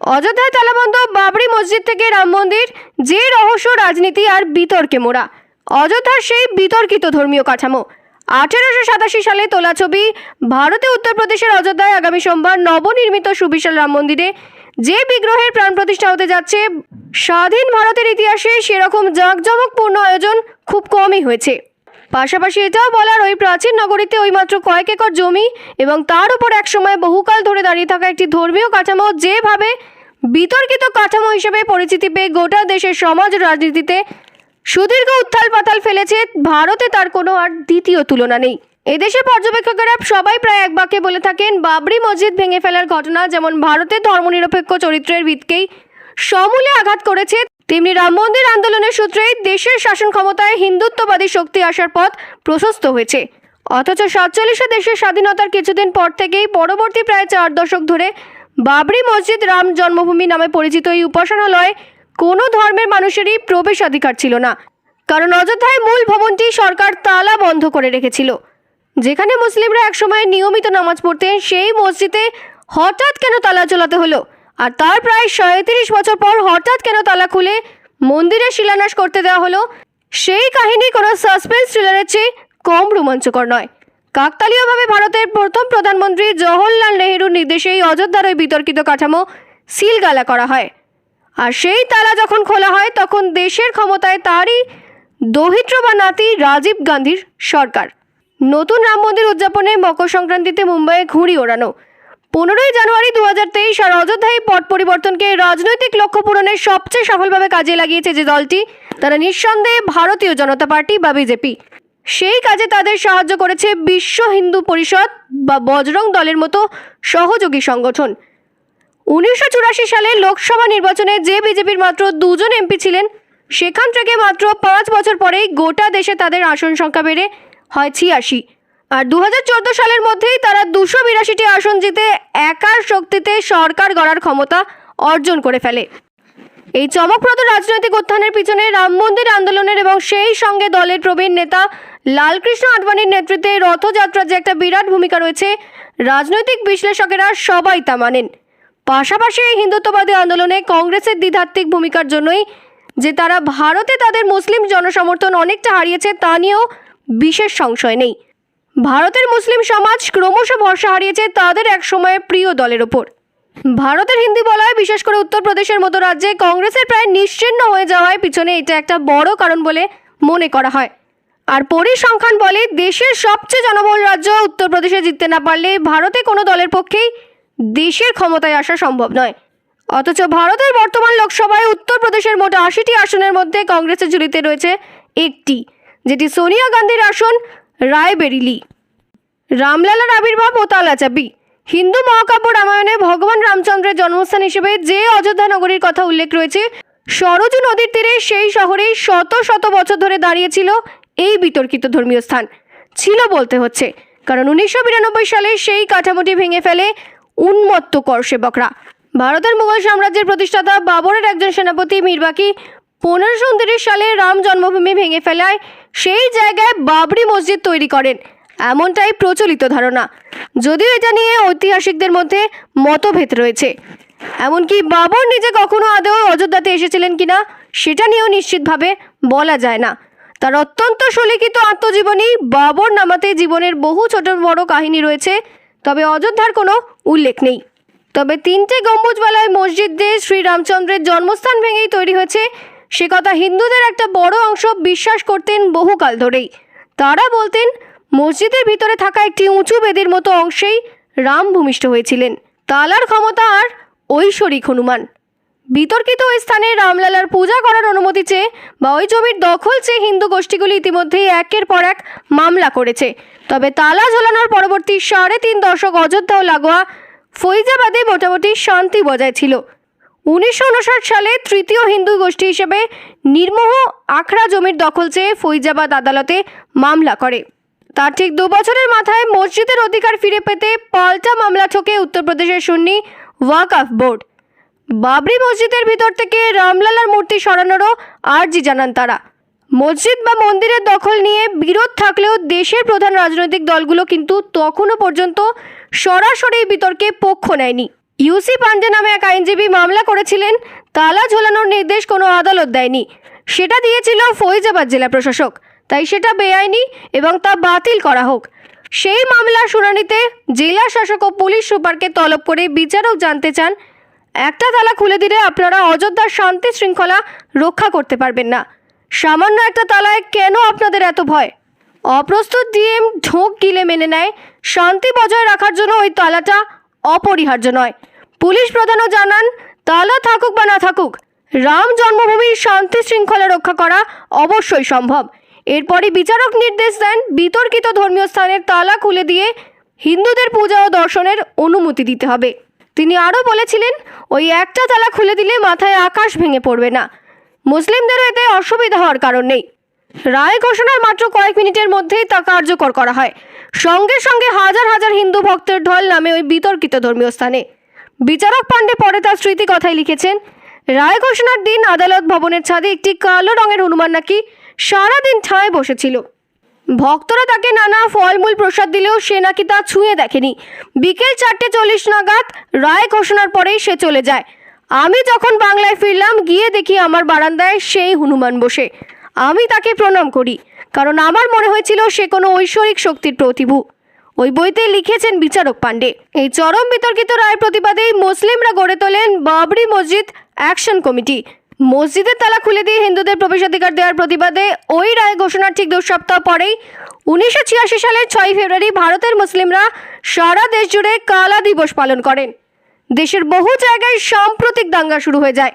অযোধ্যায় তালাবন্ধ বাবরি মসজিদ থেকে রাম মন্দির, যে রহস্য, রাজনীতি আর বিতর্কে মোড়া। অযোধ্যার সেই বিতর্কিত ধর্মীয় কাঠামো। আঠেরোশো সাতাশি সালে তোলা ছবি, ভারতে উত্তরপ্রদেশের অযোধ্যায় আগামী সোমবার নবনির্মিত সুবিশাল রাম মন্দিরে। যে বিগ্রহের প্রাণ প্রতিষ্ঠা হতে যাচ্ছে, স্বাধীন ভারতের ইতিহাসে সেরকম জাঁকজমকপূর্ণ আয়োজন খুব কমই হয়েছে। পাশাপাশি এটাও বলার ওই প্রাচীন নগরীতে ওই মাত্র কয়েক একর জমি এবং তার উপর একসময় বহুকাল ধরে দাঁড়িয়ে থাকা একটি ধর্মীয় কাঠামো যেভাবে বিতর্কিত কাঠামো হিসেবে পরিচিতি পেয়ে গোটা দেশের সমাজ রাজনীতিতে সুদীর্ঘ উত্থাল পাতাল ফেলেছে। ভারতে তার কোনো আর দ্বিতীয় তুলনা নেই। এদেশে পর্যবেক্ষকেরা সবাই প্রায় এক বাক্যে বলে থাকেন, বাবরি মসজিদ ভেঙে ফেলার ঘটনা যেমন ভারতের ধর্মনিরপেক্ষ চরিত্রের ভিতকেই সমূলে আঘাত করেছে, তেমনি রাম মন্দির আন্দোলনের সূত্রেই দেশের শাসন ক্ষমতায় হিন্দুত্ববাদী শক্তি আসার পথ প্রশস্ত হয়েছে। অথচ সাতচল্লিশে দেশের স্বাধীনতার কিছুদিন পর থেকেই পরবর্তী প্রায় চার দশক ধরে বাবরি মসজিদ রাম জন্মভূমি নামে পরিচিত এই উপাসনালয়ে কোনো ধর্মের মানুষেরই প্রবেশাধিকার ছিল না। কারণ অযোধ্যায় মূল ভবনটি সরকার তালা বন্ধ করে রেখেছিল। যেখানে মুসলিমরা একসময় নিয়মিত নামাজ পড়তেন, সেই মসজিদে হঠাৎ কেন তালা চলাতে হলো? আর তার প্রায় সাঁত্রিশ বছর পর হঠাৎ কেন তালা খুলে মন্দিরে শিলান্যাস করতে দেওয়া হলো? সেই কাহিনী কোনো সাসপেন্স থ্রিলারের চেয়ে কম রোমাঞ্চকর নয়। কাকতালীয়ভাবে ভারতের প্রথম প্রধানমন্ত্রী জওহরলাল নেহেরুর নির্দেশেই অযোধ্যার ওই বিতর্কিত কাঠামো সিলগালা করা হয়। আর সেই তালা যখন খোলা হয়, তখন দেশের ক্ষমতায় তারই দহিত্র বা নাতি রাজীব গান্ধীর সরকার। নতুন রাম মন্দির উদযাপনে মকর সংক্রান্তিতে মুম্বাইয়ে ঘুড়ি ওড়ানো। পনেরোই জানুয়ারি দু হাজার তেইশ আর অযোধ্যায় পট পরিবর্তনকে রাজনৈতিক লক্ষ্য পূরণের সবচেয়ে সফলভাবে কাজে লাগিয়েছে যে দলটি, তারা নিঃসন্দেহে ভারতীয় জনতা পার্টি বা বিজেপি। সেই কাজে তাদের সাহায্য করেছে বিশ্ব হিন্দু পরিষদ বা বজরং দলের মতো সহযোগী সংগঠন। উনিশশো চুরাশি সালে লোকসভা নির্বাচনে যে বিজেপির মাত্র দুজন এমপি ছিলেন, সেখান থেকে মাত্র পাঁচ বছর পরেই গোটা দেশে তাদের আসন সংখ্যা বেড়ে হয় ছিয়াশি। আর দু হাজার চোদ্দ সালের মধ্যেই তারা দুশো বিরাশিটি আসন জিতে একার শক্তিতে সরকার গড়ার ক্ষমতা অর্জন করে ফেলে। এই চমকপ্রদ রাজনৈতিক উত্থানের পিছনে রাম মন্দির আন্দোলনের এবং সেই সঙ্গে দলের প্রবীণ নেতা লালকৃষ্ণ আডবাণীর নেতৃত্বে রথযাত্রার যে একটা বিরাট ভূমিকা রয়েছে, রাজনৈতিক বিশ্লেষকেরা সবাই তা মানেন। পাশাপাশি এই হিন্দুত্ববাদী আন্দোলনে কংগ্রেসের দ্বিধাত্মিক ভূমিকার জন্যই যে তারা ভারতে তাদের মুসলিম জনসমর্থন অনেকটা হারিয়েছে, তা নিয়েও বিশেষ সংশয় নেই। ভারতের মুসলিম সমাজ ক্রমশ ভরসা হারিয়েছে তাদের এক সময়ের প্রিয় দলের ওপর। ভারতের হিন্দি বলয়, বিশেষ করে উত্তরপ্রদেশের মতো রাজ্যে কংগ্রেসের প্রায় নিশ্চিন্ন হয়ে যাওয়ায় পিছনে এটা একটা বড় কারণ বলে মনে করা হয়। আর পরিসংখ্যান বলে দেশের সবচেয়ে জনবহুল রাজ্য উত্তরপ্রদেশে জিততে না পারলে ভারতে কোনো দলের পক্ষেই দেশের ক্ষমতায় আসা সম্ভব নয়। অথচ ভারতের বর্তমান লোকসভায় উত্তরপ্রদেশের মোট আশিটি আসনের মধ্যে কংগ্রেসের ঝুলিতে রয়েছে একটি, যেটি সোনিয়া গান্ধীর আসন রায়বেরিলি। রামলালার আবির্ভাব ও তালাচাবি হিন্দু মহাকাব্য রামায়ণে ভগবান রামচন্দ্রের জন্মস্থান হিসেবে যে অযোধ্যা নগরীর কথা উল্লেখ রয়েছে, সরজু নদীর তীরে সেই শহরেই শত শত বছর ধরে দাঁড়িয়েছিল এই বিতর্কিত ধর্মীয় স্থান ছিল বলতে হচ্ছে। কারণ উনিশশো বিরানব্বই সালে সেই কাঠামোটি ভেঙে ফেলে উন্মত্ত কর সেবকরা। ভারতের মুঘল সাম্রাজ্যের প্রতিষ্ঠাতা বাবরের একজন সেনাপতি মীরবাকি পনেরোশো উনত্রিশ সালে রাম জন্মভূমি ভেঙে ফেলায় সেই জায়গায় বাবরি মসজিদ তৈরি করেন। এমনটাই প্রচলিত ধারণা। যদিও এটা নিয়ে ঐতিহাসিকদের মধ্যে মতভেদ রয়েছে। এমনকি বাবর নিজে কখনো আদৌ অযোধ্যাতে এসেছিলেন কিনা, সেটা নিয়েও নিশ্চিতভাবে বলা যায় না। তার অত্যন্ত সুলিখিত আত্মজীবনী বাবর নামাতে জীবনের বহু ছোট বড় কাহিনী রয়েছে, তবে অযোধ্যার কোনো উল্লেখ নেই। তবে তিনটে গম্বুজওয়ালায় মসজিদ দিয়ে শ্রীরামচন্দ্রের জন্মস্থান ভেঙেই তৈরি হয়েছে, সে কথা হিন্দুদের একটা বড় অংশ বিশ্বাস করতেন বহুকাল ধরেই। তারা বলতেন, মসজিদের ভিতরে থাকা একটি উঁচু বেদির মতো অংশেই রাম ভূমিষ্ঠ হয়েছিলেন। তালার ক্ষমতা আর ঐশ্বরিক হনুমান। বিতর্কিত ওই স্থানে রামলালার পূজা করার অনুমতি চেয়ে বা ওই জমির দখল চেয়ে হিন্দু গোষ্ঠীগুলি ইতিমধ্যেই একের পর এক মামলা করেছে। তবে তালা ঝোলানোর পরবর্তী সাড়ে তিন দশক অযোধ্যা ও লাগোয়া ফৈজাবাদে মোটামুটি শান্তি বজায় ছিল। উনিশশো উনষাট সালে তৃতীয় হিন্দু গোষ্ঠী হিসেবে নির্মোহ আখড়া জমির দখল চেয়ে ফৈজাবাদ আদালতে মামলা করে। তার ঠিক দু বছরের মাথায় মসজিদের অধিকার ফিরে পেতে পাল্টা মামলা ঠোকে উত্তরপ্রদেশের সুন্নি ওয়াকফ বোর্ড। বাবরি মসজিদের ভিতর থেকে রামলালার মূর্তি সরানোরও আর্জি জানান তারা। মসজিদ বা মন্দিরের দখল নিয়ে বিরোধ থাকলেও দেশের প্রধান রাজনৈতিক দলগুলো কিন্তু তখনও পর্যন্ত সরাসরি বিতর্কে পক্ষ নেয়নি। ইউসি পান্ডে নামে এক আইনজীবী মামলা করেছিলেন, তালা ঝোলানোর নির্দেশ কোনো আদালত দেয়নি। সেটা দিয়েছিল ফৈজাবাদ জেলা প্রশাসক। তাই সেটা বেআইনি এবং তা বাতিল করা হোক। সেই মামলার শুনানিতে জেলা শাসক ও পুলিশ সুপারকে তলব করে বিচারক জানতে চান একটা তালা খুলে দিলে আপনারা অযোধ্যার শান্তি শৃঙ্খলা রক্ষা করতে পারবেন না। সামান্য একটা তালায় কেন আপনাদের এত ভয়? অপ্রস্তুত ডিএম ঢোক গিলে মেনে নেয়। শান্তি বজায় রাখার জন্য ওই তালাটা অপরিহার্য নয়। পুলিশ প্রধানও জানান, তালা থাকুক বা না থাকুক, রাম জন্মভূমির শান্তি শৃঙ্খলা রক্ষা করা অবশ্যই সম্ভব। এরপরই বিচারক নির্দেশ দেন, বিতর্কিত ধর্মীয় স্থানের তালা খুলে দিয়ে হিন্দুদের পূজা ও দর্শনের অনুমতি দিতে হবে। তিনি আরও বলেছিলেন, ওই একটা তালা খুলে দিলে মাথায় আকাশ ভেঙে পড়বে না। মুসলিমদেরও এতে অসুবিধা হওয়ার কারণ নেই। রায় ঘোষণার মাত্র কয়েক মিনিটের মধ্যেই তা কার্যকর করা হয়। সঙ্গে সঙ্গে হাজার হাজার হিন্দু ভক্তের ঢল নামে ওই বিতর্কিত ধর্মীয় স্থানে। বিচারক পাণ্ডে পরে তার স্মৃতি কথায় লিখেছেন, রায় ঘোষণার দিন আদালত ভবনের ছাদে একটি কালো রঙের হনুমান নাকি সারাদিন ঠায় বসেছিল। ভক্তরা তাকে নানা ফলমূল প্রসাদ দিলেও সে নাকি তা ছুঁয়ে দেখেনি। বিকেল চারটে চল্লিশ নাগাদ রায় ঘোষণার পরেই সে চলে যায়। আমি যখন বাংলায় ফিরলাম, গিয়ে দেখি আমার বারান্দায় সেই হনুমান বসে। আমি তাকে প্রণাম করি, কারণ আমার মনে হয়েছিল সে কোনো ঐশ্বরিক শক্তির প্রতিভূ। ওই বইতে লিখেছেন বিচারক পাণ্ডে। এই চরম বিতর্কিত রায়ের প্রতিবাদেই মুসলিমরা গড়ে তোলেন বাবরি মসজিদ অ্যাকশন কমিটি। মসজিদের তালা খুলে দিয়ে হিন্দুদের প্রবেশাধিকার দেওয়ার প্রতিবাদে ওই রায় ঘোষণার ঠিক দু সপ্তাহ পরেই উনিশশো ছিয়াশি সালের ছয় ফেব্রুয়ারি ভারতের মুসলিমরা সারা দেশ জুড়ে কালা দিবস পালন করেন। দেশের বহু জায়গায় সাম্প্রতিক দাঙ্গা শুরু হয়ে যায়।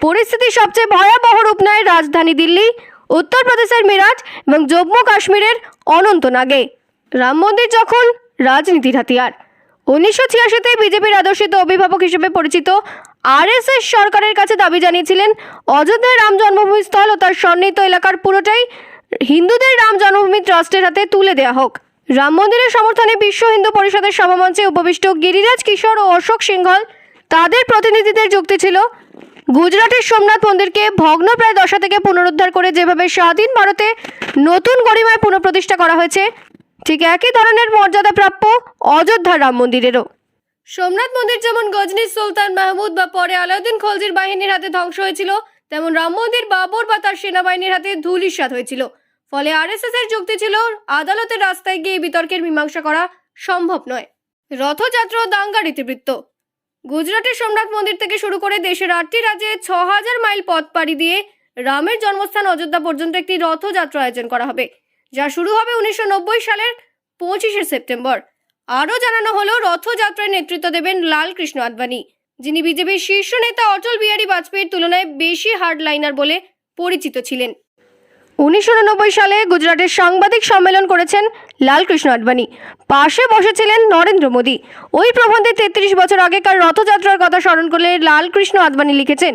পরিস্থিতি সবচেয়ে ভয়াবহ রূপ নেয় রাজধানী দিল্লি উত্তরপ্রদেশের মিরাট এবং জম্মু কাশ্মীরের অনন্তনাগে। রাম মন্দির যখন রাজনীতির হাতিয়ার। উনিশশো ছিয়াশিতে বিজেপির আদর্শিত অভিভাবক হিসেবে পরিচিত আরএসএস সরকারের কাছে দাবি জানিয়েছিলেন অযোধ্যায় রাম জন্মভূমি স্থল ও তার সন্নিহিত এলাকার পুরোটাই হিন্দুদের রাম জন্মভূমি ট্রাস্টের হাতে তুলে দেওয়া হোক। রাম মন্দিরের সমর্থনে বিশ্ব হিন্দু পরিষদের সভামঞ্চে উপবিষ্ট গিরিরাজ কিশোর ও অশোক সিংহল তাদের প্রতিনিধিদের যুক্তি ছিল, গুজরাটের সোমনাথ মন্দিরকে ভগ্ন প্রায় দশা থেকে পুনরুদ্ধার করে যেভাবে স্বাধীন ভারতে নতুন গরিমায় পুনঃপ্রতিষ্ঠা করা হয়েছে, ঠিক একই ধরনের মর্যাদা প্রাপ্য অযোধ্যার রাম মন্দিরেরও। সোমনাথ মন্দির যেমন গজনীর সুলতান মাহমুদ বা পরে আলাউদ্দিন খলজির বাহিনীর হাতে ধ্বংস হয়েছিল, তেমন রাম মন্দির, বাবর বা তার সেনাবাহিনীর হাতে ধুলিস্বাদ হয়েছিল। ফলে আরএসএস এর যুক্তি ছিল, আদালতের রাস্তায় গিয়ে বিতর্কের মীমাংসা করা সম্ভব নয়। রথযাত্রা ও দাঙ্গার ইতিবৃত্ত গুজরাটের সোমনাথ মন্দির থেকে শুরু করে দেশের আটটি রাজ্যে ছ হাজার মাইল পথ পাড়ি দিয়ে রামের জন্মস্থান অযোধ্যা পর্যন্ত একটি রথযাত্রা আয়োজন করা হবে, যা শুরু হবে উনিশশো নব্বই সালের পঁচিশে সেপ্টেম্বর। আরও জানানো হলো, রথযাত্রায় নেতৃত্ব দেবেন লালকৃষ্ণ আদবানি যিনি বিজেপির শীর্ষ নেতা অটল বিহারী বাজপেয়ীর তুলনায় বেশি হার্ডলাইনার বলে পরিচিত ছিলেন। উনিশশো উননব্বই সালে গুজরাটের সাংবাদিক সম্মেলন করেছেন লালকৃষ্ণ আডবাণী পাশে বসেছিলেন নরেন্দ্র মোদী। ওই প্রবন্ধে তেত্রিশ বছর আগেকার রথযাত্রার কথা স্মরণ করলে লালকৃষ্ণ আদবাণী লিখেছেন,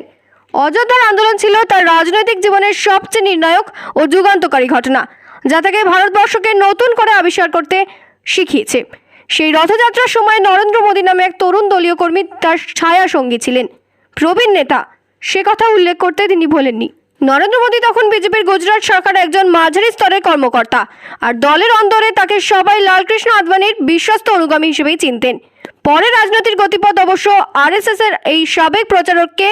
অযোধ্যার আন্দোলন ছিল তার রাজনৈতিক জীবনের সবচেয়ে নির্ণায়ক ও যুগান্তকারী ঘটনা, যা তাকে ভারতবর্ষকে নতুন করে আবিষ্কার করতে শিখিয়েছে। সেই রথযাত্রার সময় নরেন্দ্র মোদী নামে এক তরুণ দলীয় কর্মী তার ছায়া সঙ্গী ছিলেন। প্রবীণ নেতা। সে কথা উল্লেখ করতে তিনি বলেননি। নরেন্দ্র মোদী তখন বিজেপির গুজরাট সরকার একজন মাঝারি স্তরের কর্মকর্তা আর দলের অন্দরে তাকে সবাই লালকৃষ্ণ আদবানির বিশ্বস্ত অনুগামী হিসেবেই চিনতেন। পরে রাজনৈতিক গতিপথ অবশ্য আরএসএস এর এই সাবেক প্রচারককে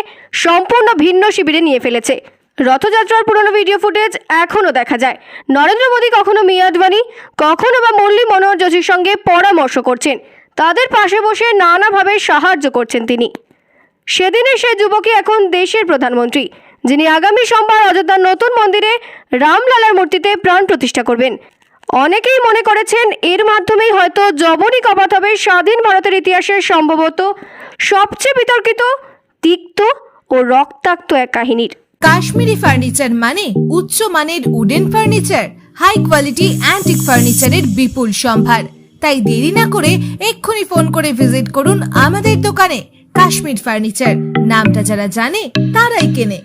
সম্পূর্ণ ভিন্ন শিবিরে নিয়ে ফেলেছে। রথযাত্রার পুরনো ভিডিও ফুটেজ এখনও দেখা যায়। নরেন্দ্র মোদী কখনো মিয়া কখনো বা মুরলী মনোহর যোশীর সঙ্গে পরামর্শ করছেন। তাদের পাশে বসে নানাভাবে সাহায্য করছেন তিনি। সেদিনে সে যুবকই এখন দেশের প্রধানমন্ত্রী, যিনি আগামী সোমবার অযোধ্যার নতুন মন্দিরে রামলালার মূর্তিতে প্রাণ প্রতিষ্ঠা করবেন। অনেকেই মনে করেছেন এর মাধ্যমেই হয়তো জবনী কপাত হবে স্বাধীন ভারতের ইতিহাসের সম্ভবত সবচেয়ে বিতর্কিত, তিক্ত ও রক্তাক্ত এক কাহিনীর। কাশ্মীরি ফার্নিচার মানে উচ্চ মানের wooden furniture high quality antique ফার্নিচারের বিপুল সম্ভার। তাই দেরি না করে এক্ষুনি ফোন করে ভিজিট করুন আমাদের দোকানে কাশ্মীর ফার্নিচার। নামটা যারা জানে, তারাই কেনে।